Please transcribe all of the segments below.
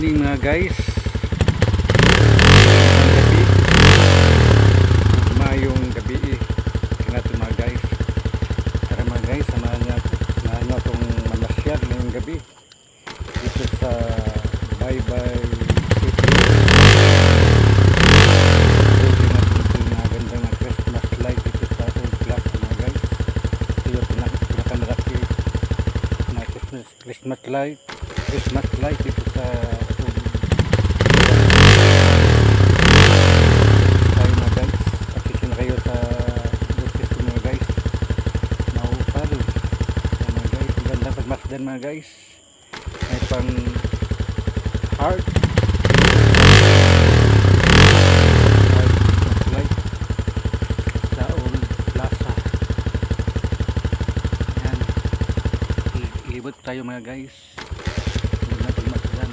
evening mga guys. Gabi. Mayong gabi eh. Tingnan natin mga guys. Tara guys, samahan niyo samahan niyo akong mamasyal gabi. Dito sa Bye Bye Christmas light. Christmas light dito sa Old tayo mga guys pakita na kayo sa bukis ko mga guys maupal Ayan mga guys ganda pagmasdan mga guys. May pang heart tayo mga guys ang ganda pagmasdan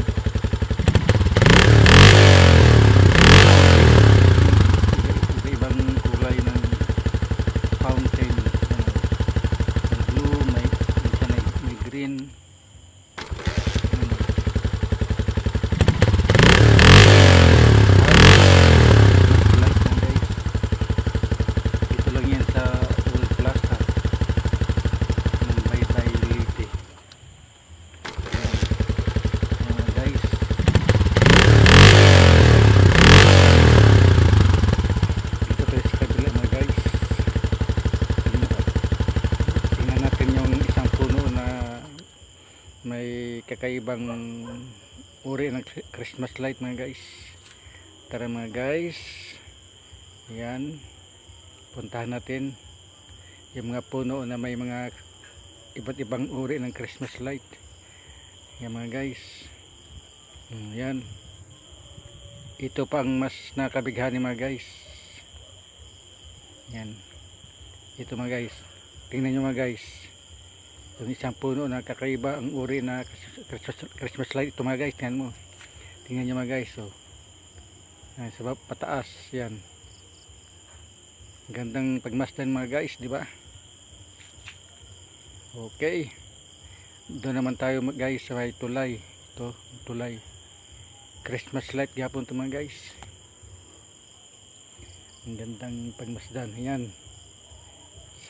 iba-ibang kulay ng fountain ano, may blue may minsan may, may green ano. Mas light lang guys dito lang yan sa old plaza ng Baybay Leyte Ayan. Ayan, guys dito tayo sa kabila mga guys tingnan natin yung isang puno na may kakaibang uri ng Christmas light mga guys. Tara mga guys. Yan puntahan natin yung mga puno na may mga iba't ibang uri ng Christmas light. Yan mga guys. Yan ito pa ang mas nakabighani mga guys. Yan ito mga guys. Tingnan nyo mga guys yung isang puno na kakaiba ang uri na Christmas, light. Ito mga guys tingnan mo. Tingnan nyo mga guys oh. yan, sa pataas yan. Gandang pagmasdan mga guys di ba? Okay. Doon naman tayo mag- guys sa may tulay. Ito tulay. Christmas light gapon to mga guys. Ang gandang pagmasdan yan.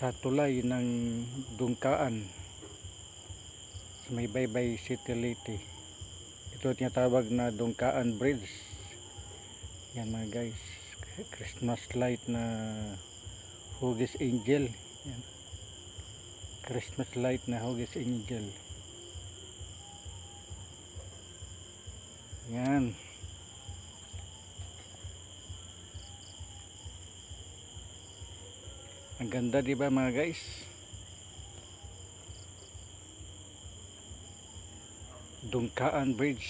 Sa tulay ng dungkaan may baybay city Leyte. Ito tinatawag na dungkaan bridge. Yan mga guys. Christmas light na hugis angel. Yan. Christmas light na hugis angel. Yan. Ang ganda 'di ba mga guys? Dungkaan Bridge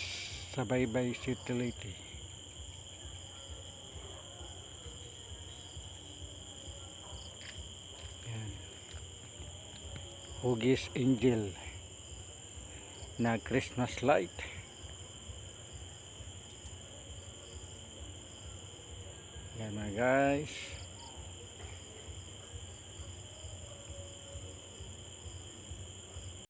sa Baybay City Leyte. Yan. Hugis Angel na Christmas light. Yan mga guys.